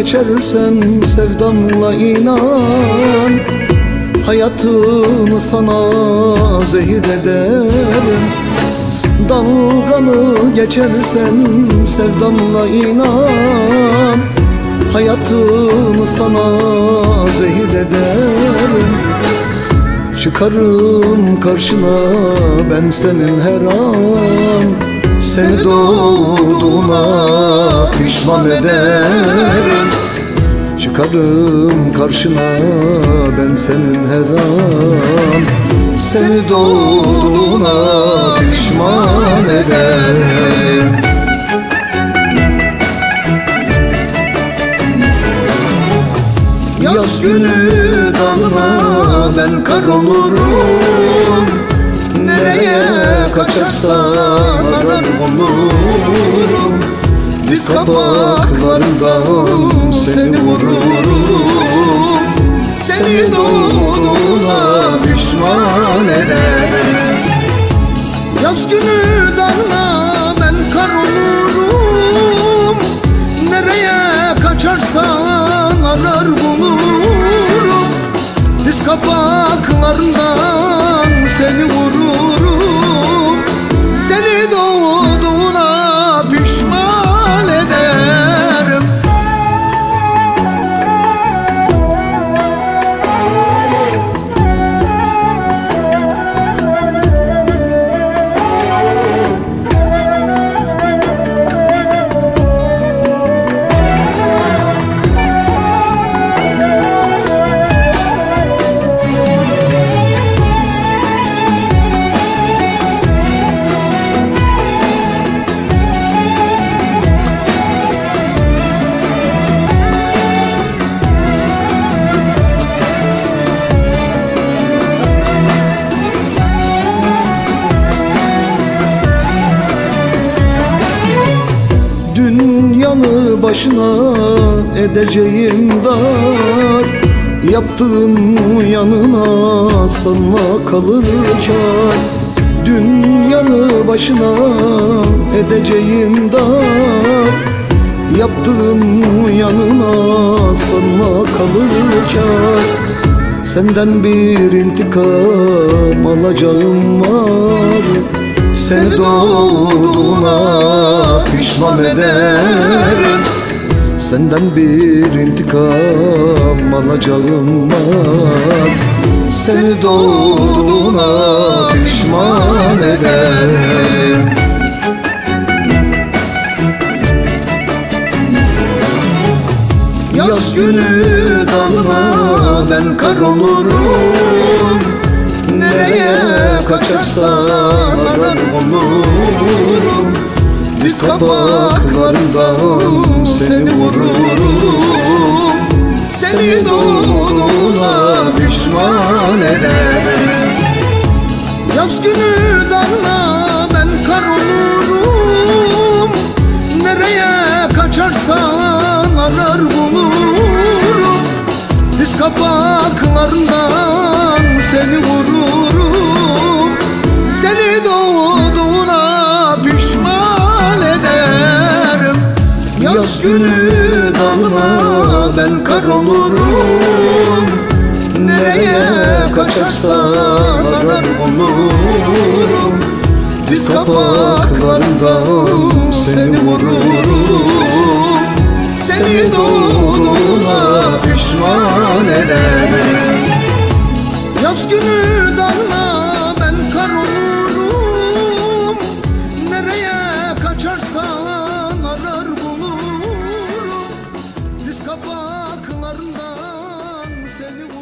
geçersen sevdamla inan Hayatımı sana zehir ederim. Dalganı geçersen sevdamla inan Hayatımı sana zehir ederim. Çıkarım karşına ben senin her an Seni doğduğuna pişman ederim. Çıkarım karşına ben senin her an. Seni doğduğuna pişman ederim. Yaz günü dalma ben kar olurum Nereye kaçarsan arar bulurum Diz kapaklarından seni vururum. Seni doğduğuna pişman ederim. Yaz günü dalma ben kar olurum. Nereye kaçarsan arar bulurum. Diz kapaklarından seni vururum başına edeceğim dar. Yaptığım yanına sanma kalır kar. Dünyanı başına edeceğim dar. Yaptığım yanına sanma kalır kar. Senden bir intikam alacağım var. Seni doğduğuna pişman ederim Senden bir intikam alacağım var Seni doğduğuna pişman ederim. Yaz günü dalma ben kar olurum. Nereye kaçarsan Diz kapaklarından seni vururum. Seni doğduğuna pişman ederim. Yaz günü dalma ben kar olurum. Nereye kaçarsan arar bulurum. Diz kapaklarından seni vururum kar olurum Nereye kaçarsan arar bulurum Diz kapaklarından seni vururum. Seni doğduğuna pişman ederim seni vururum